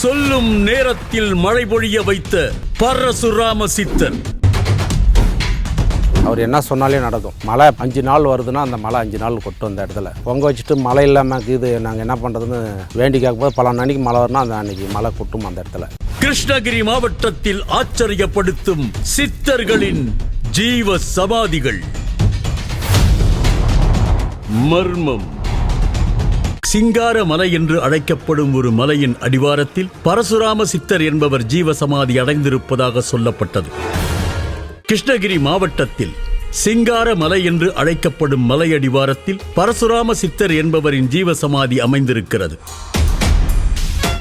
சொல்லும் நேரத்தில் மழை பொழிய வைத்த பரசுராம சித்தர் அவர் என்ன சொன்னாலே நடக்கும். மழை அஞ்சு நாள் வருதுன்னா அந்த மழை அஞ்சு நாள் கொட்டும் அந்த இடத்துல. பொங்க வச்சுட்டு மழை இல்லாமல் இது நாங்கள் என்ன பண்ணுறதுன்னு வேண்டி கேட்கும்போது பல அன்னைக்கு மழை வரும்னா அந்த அன்னைக்கு மழை கொட்டும் அந்த இடத்துல. கிருஷ்ணகிரி மாவட்டத்தில் ஆச்சரியப்படுத்தும் சித்தர்களின் ஜீவ சமாதிகள். மர்மம். சிங்கார மலை என்று அழைக்கப்படும் ஒரு மலையின் அடிவாரத்தில் பரசுராம சித்தர் என்பவர் ஜீவசமாதி அடைந்திருப்பதாக சொல்லப்பட்டது. கிருஷ்ணகிரி மாவட்டத்தில் சிங்கார மலை என்று அழைக்கப்படும் மலை அடிவாரத்தில் பரசுராம சித்தர் என்பவரின் ஜீவசமாதி அமைந்திருக்கிறது.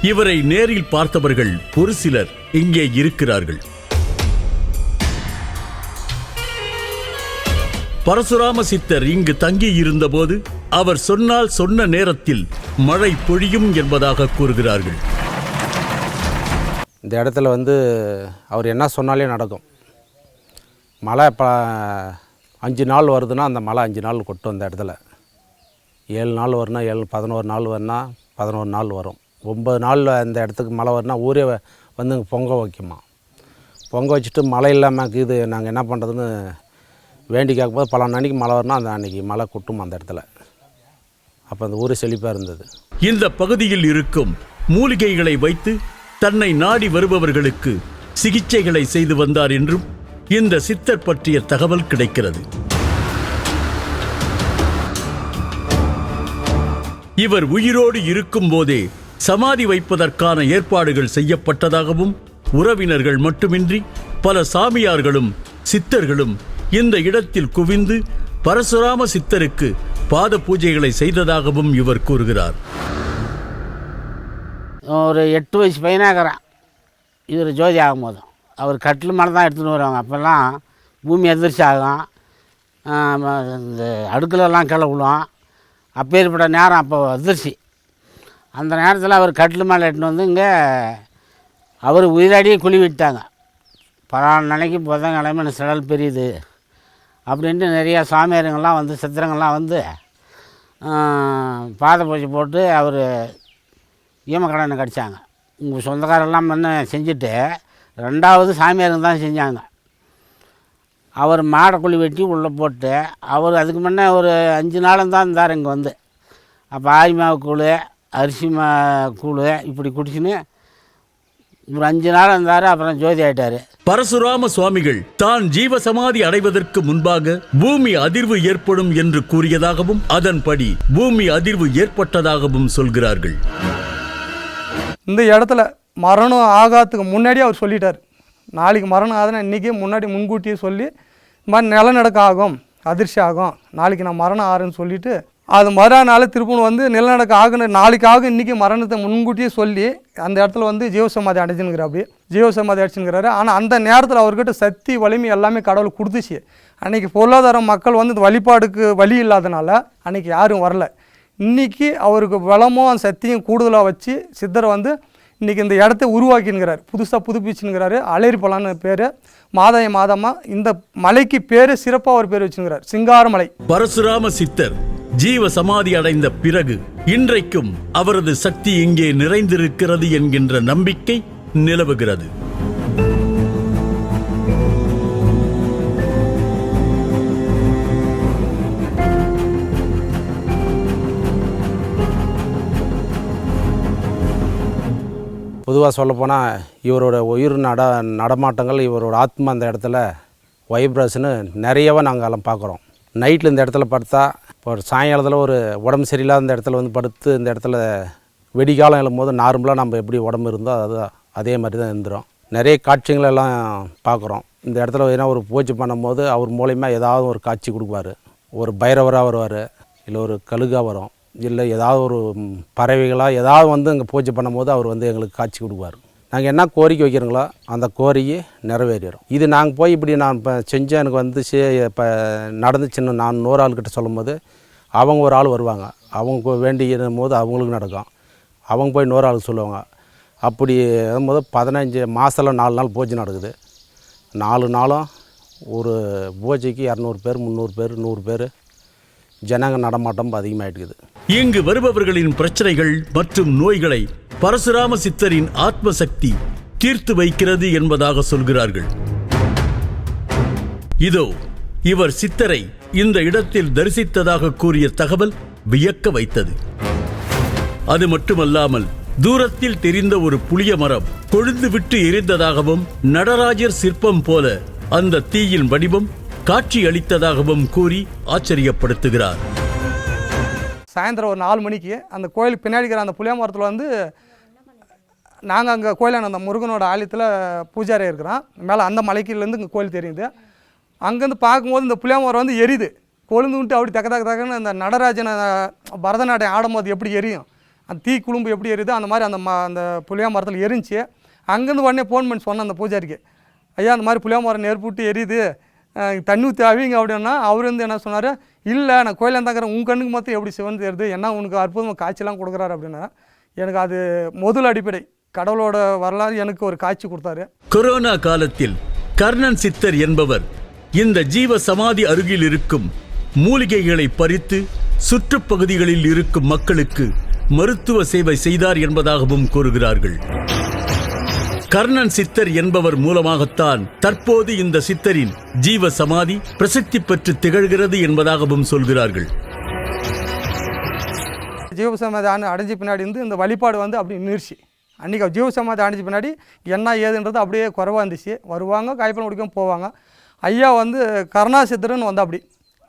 இவரை நேரில் பார்த்தவர்கள் ஒரு சிலர் இங்கே இருக்கிறார்கள். பரசுராம சித்தர் இங்கு தங்கி இருந்தபோது அவர் சொன்னால் சொன்ன நேரத்தில் மழை பொழியும் என்பதாக கூறுகிறார்கள். இந்த இடத்துல வந்து அவர் என்ன சொன்னாலே நடக்கும். மழை இப்போ அஞ்சு நாள் வருதுன்னா அந்த மழை அஞ்சு நாள் கொட்டும் அந்த இடத்துல. ஏழு நாள் வரும்னா ஏழு பதினோரு நாள் வரும்னா பதினோரு நாள் வரும். ஒம்பது நாளில் அந்த இடத்துக்கு மழை வரும்னா ஊரே வந்து பொங்க வைக்குமா. பொங்க வச்சுட்டு மழை இல்லாமல் இது நாங்கள் என்ன பண்ணுறதுன்னு வேண்டி கேட்கும்போது பல அன்னைக்கு மழை வரும்னா அந்த அன்னைக்கு மழை கொட்டும் அந்த இடத்துல. அப்போ அந்த ஊர் செழிப்பாக இருந்தது. இந்த பகுதியில் இருக்கும் மூலிகைகளை வைத்து தன்னை நாடி வருபவர்களுக்கு சிகிச்சைகளை செய்து வந்தார் என்றும் இந்த சித்தர் பற்றிய தகவல் கிடைக்கிறது. இவர் உயிரோடு இருக்கும் போதே சமாதி வைப்பதற்கான ஏற்பாடுகள் செய்யப்பட்டதாகவும் உறவினர்கள் மட்டுமின்றி பல சாமியார்களும் சித்தர்களும் இந்த இடத்தில் குவிந்து பரசுராம சித்தருக்கு பாத பூஜைகளை செய்ததாகவும் இவர் கூறுகிறார். ஒரு எட்டு வயசு பையனாக இருக்கிறான். இவர் ஜோதி ஆகும்போதும் அவர் கட்டில் மேலே தான் எடுத்துகிட்டு வருவாங்க. அப்போல்லாம் பூமி எதிர்ச்சி ஆகும் இந்த அடுக்கலெல்லாம் கீழே அப்பேற்பட்ட நேரம் அப்போ அதிர்ச்சி. அந்த நேரத்தில் அவர் கட்டில் மேலே எடுத்துன்னு வந்து இங்கே அவர் உயிராடியே குழி விட்டாங்க. பல நாளைக்கு புதன்கிழமை எனக்கு சிடல் பெரியுது. அப்படின்ட்டு நிறையா சாமியாருங்கள்லாம் வந்து சித்திரங்கள்லாம் வந்து பாத பூஜை போட்டு அவர் ஈமக்கடனை கடித்தாங்க உங்கள் சொந்தக்காரெல்லாம் முன்ன செஞ்சுட்டு ரெண்டாவது சாமியாருங்க தான் செஞ்சாங்க. அவர் மாடை குழி வெட்டி உள்ளே போட்டு அவர் அதுக்கு முன்னே ஒரு அஞ்சு நாளும் தான் இருந்தார் இங்கே வந்து. அப்போ ஆரிமாவு கூழ் அரிசி மா கூழ் இப்படி குடிச்சுன்னு ஒரு அஞ்சு நாள் இருந்தார் அப்புறம் ஜோதி ஆயிட்டார். பரசுராம சுவாமிகள் தான் ஜீவசமாதி அடைவதற்கு முன்பாக பூமி அதிர்வு ஏற்படும் என்று கூறியதாகவும் அதன்படி பூமி அதிர்வு ஏற்பட்டதாகவும் சொல்கிறார்கள். இந்த இடத்துல மரணம் ஆகாததுக்கு முன்னாடியே அவர் சொல்லிட்டார். நாளைக்கு மரணம் ஆகுதுன்னா இன்றைக்கி முன்னாடி முன்கூட்டியே சொல்லி இந்த மாதிரி நிலநடுக்கம் ஆகும் அதிர்ச்சி ஆகும். நாளைக்கு நான் மரணம் ஆறுன்னு சொல்லிட்டு அது மறுநாள் திருப்பூர் வந்து நிலநடுக்கம் ஆகுன்னு நாளைக்கு ஆகும் இன்றைக்கி மரணத்தை முன்கூட்டியே சொல்லி அந்த இடத்துல வந்து ஜீவசமாதி அடைஞ்சுனுங்கிறார் ஜீவ சமாதி அடிச்சுங்கிறாரு ஆனால் அந்த நேரத்தில் அவர்கிட்ட சக்தி வலிமை எல்லாமே கடவுள் கொடுத்துச்சு. அன்றைக்கி பொருளாதார மக்கள் வந்து இந்த வழிபாடுக்கு வழி இல்லாதனால அன்றைக்கி யாரும் வரல. இன்றைக்கி அவருக்கு பலமும் சக்தியும் கூடுதலாக வச்சு சித்தர் வந்து இன்றைக்கி இந்த இடத்த உருவாக்கினுங்கிறார். புதுசாக புதுப்பிச்சுங்கிறாரு அலேரிப்பலான்னு பேர். மாதாய மாதமாக இந்த மலைக்கு பேர் சிறப்பாக ஒரு பேர் வச்சுங்கிறார் சிங்காரமலை பரசுராம சித்தர் ஜீவ சமாதி அடைந்த பிறகு இன்றைக்கும் அவரது சக்தி இங்கே நிறைந்திருக்கிறது என்கின்ற நம்பிக்கை நிலவுகிறது. பொதுவாக சொல்லப்போனால் இவரோட உயிர் நட நடமாட்டங்கள் இவரோட ஆத்மா அந்த இடத்துல வைப்ரேஷனு நிறையவே நாங்கள் எல்லாம் பார்க்குறோம் நைட்டில் இந்த இடத்துல படுத்தா இப்போ ஒரு சாயங்காலத்தில் ஒரு உடம்பு சரியில்லாத இந்த இடத்துல வந்து படுத்து இந்த இடத்துல வெடிகாலம் எழும்போது நார்மலாக நம்ம எப்படி உடம்பு இருந்தோ அதுதான் அதே மாதிரி தான் இருந்துரும். நிறைய காட்சிகளெல்லாம் பார்க்குறோம். இந்த இடத்துல ஏன்னா ஒரு பூஜை பண்ணும்போது அவர் மூலயமா ஏதாவது ஒரு காட்சி கொடுப்பாரு. ஒரு பைரவராக வருவார் இல்லை ஒரு கழுகாக வரும் இல்லை ஏதாவது ஒரு பறவைகளாக ஏதாவது வந்து அங்கே பூஜை பண்ணும்போது அவர் வந்து எங்களுக்கு காட்சி கொடுப்பார். நாங்கள் என்ன கோரிக்கை வைக்கிறோங்களோ அந்த கோரிக்கை நிறைவேறிடும் இது நாங்கள் போய் இப்படி நான் இப்போ செஞ்சேன் எனக்கு வந்து சே இப்போ நடந்துச்சுன்னு நான் நூறு ஆள்கிட்ட சொல்லும்போது அவங்க ஒரு ஆள் வருவாங்க. அவங்க வேண்டிய போது அவங்களுக்கு நடக்கும். அவங்க போய் நூறு ஆளுக்கு சொல்லுவாங்க. அப்படி போது பதினஞ்சு மாதத்தில் நாலு நாள் பூஜை நடக்குது. நாலு நாளும் ஒரு பூஜைக்கு இரநூறு பேர் முந்நூறு பேர் நூறு பேர் ஜனங்க நடமாட்டம் அதிகமாகிட்டுக்குது இங்கு வருபவர்களின் பிரச்சனைகள் மற்றும் நோய்களை பரசுராம சித்தரின் ஆத்ம சக்தி தீர்த்து வைக்கிறது என்பதாக சொல்கிறார்கள். இதோ இவர் சித்தரை இந்த இடத்தில் தரிசித்ததாக கூறிய தகவல் வியக்க வைத்தது. அது மட்டுமல்லாமல் தூரத்தில் தெரிந்த ஒரு புளிய மரம் கொழுந்து விட்டு எரிந்ததாகவும் நடராஜர் சிற்பம் போல அந்த தீயின் வடிவம் காட்சி அளித்ததாகவும் கூறி ஆச்சரியப்படுத்துகிறார். சாயந்தரம் ஒரு நாலு மணிக்கு அந்த கோயிலுக்கு பின்னாடி இருக்கிற அந்த புளிய மரத்தில் வந்து நாங்கள் அங்கே கோயிலான அந்த முருகனோட ஆலயத்தில் பூஜாரி இருக்கிறோம் மேலே அந்த மலைக்கிலேருந்து இங்கே கோயில் தெரியுது. அங்கேருந்து பார்க்கும்போது இந்த புளிய மரம் வந்து எரியுது. கொழுந்து விட்டு அப்படி தக்க தக்க தக்கன்னு அந்த நடராஜனை பரதநாட்டியம் ஆடும்போது எப்படி எரியும்? அந்த தீ குழும்பு எப்படி எரியுதோ அந்த மாதிரி அந்த ம அந்த புளியா மரத்தில் எரிஞ்சு அங்கேருந்து உடனே ஃபோன் பண்ணி சொன்னேன் அந்த பூஜாரிக்கு. ஐயா அந்த மாதிரி புளிய மரம் நெருப்புட்டு எரியுது. தண்ணி ஊற்றி அவிங்க அப்படின்னா அவர் வந்து என்ன சொன்னார்? இல்லை நான் கோயிலில் இருந்தாக்கிறேன் உன் கண்ணுக்கு மொத்தம் எப்படி சிவன் தெரியுது? என்ன உனக்கு அற்புதமாக காட்சிலாம் கொடுக்குறாரு? அப்படின்னா எனக்கு அது முதல் அடிப்படை. கடவுளோட வரலாறு எனக்கு ஒரு காட்சி கொடுத்தாரு. கொரோனா காலத்தில் கர்ணன் சித்தர் என்பவர் இந்த ஜீவ சமாதி அருகில் இருக்கும் மூலிகைகளை பறித்து சுற்றுப்பகுதிகளில் இருக்கும் மக்களுக்கு மருத்துவ சேவை செய்தார் என்பதாகவும் கூறுகிறார்கள். கர்ணன் சித்தர் என்பவர் மூலமாகத்தான் தற்போது இந்த சித்தரின் ஜீவ சமாதி பிரசித்தி பெற்று திகழ்கிறது என்பதாகவும் சொல்கிறார்கள். ஜீவசமாதி அடைஞ்ச பின்னாடி இருந்து இந்த வழிபாடு வந்து அப்படி நிறுச்சி அன்றைக்கி ஜீவசமாதி அடைஞ்ச பின்னாடி என்ன ஏதுன்றது அப்படியே குறைவாக இருந்துச்சு. வருவாங்க காய்ப்பழம் குடிக்க போவாங்க. ஐயா வந்து கருணாசித்தர்னு வந்து அப்படி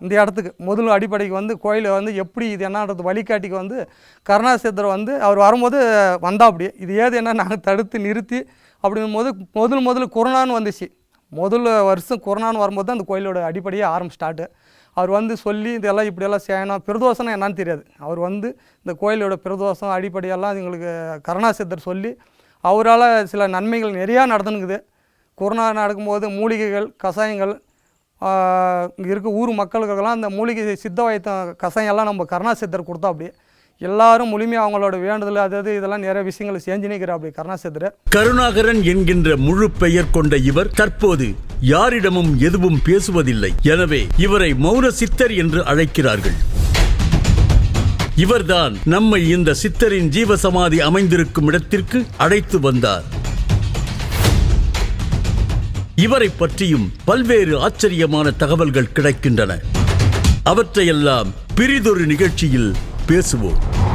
இந்த இடத்துக்கு. முதல் அடிப்படைக்கு வந்து கோயிலை வந்து எப்படி இது என்னன்றது வழிகாட்டிக்கு வந்து கருணாசித்தர் வந்து அவர் வரும்போது வந்தா அப்படி இது ஏது என்ன நாங்கள் தடுத்து நிறுத்தி அப்படிங்கும்போது முதல் முதல்ல கொரோனான்னு வந்துச்சு. முதல் வருஷம் கொரோனான்னு வரும்போது தான் அந்த கோயிலோட அடிப்படையே ஆரம்பம் ஸ்டார்ட்டு அவர் வந்து சொல்லி இதெல்லாம் இப்படியெல்லாம் செய்யணும். பிரதோஷம்னா என்னன்னு தெரியாது. அவர் வந்து இந்த கோயிலோட பிரதோஷம் அடிப்படையெல்லாம் எங்களுக்கு கருணாசித்தர் சொல்லி அவரால் சில நன்மைகள் நிறையா நடந்துனுக்குது. கொரோனா நடக்கும்போது மூலிகைகள் கஷாயங்கள் இங்கே இருக்க ஊர் மக்களுக்கெல்லாம் அந்த மூலிகை சித்த வைத்த கசையெல்லாம் நம்ம நம்ம கருணாசித்தர் கொடுத்தோம் அப்படியே எல்லாரும் முழுமையாக அவங்களோட வேண்டுதல் அதாவது இதெல்லாம் நிறைய விஷயங்களை செஞ்சு நிற்கிற அப்படி கருணாகரன் என்கின்ற முழு பெயர் கொண்ட இவர் தற்போது யாரிடமும் எதுவும் பேசுவதில்லை. எனவே இவரை மௌன சித்தர் என்று அழைக்கிறார்கள். இவர்தான் நம்மை இந்த சித்தரின் ஜீவசமாதி அமைந்திருக்கும் இடத்திற்கு அழைத்து வந்தார். இவரை பற்றியும் பல்வேறு ஆச்சரியமான தகவல்கள் கிடைக்கின்றன. அவற்றையெல்லாம் பிரிதொரு நிகழ்ச்சியில் பேசுவோம்.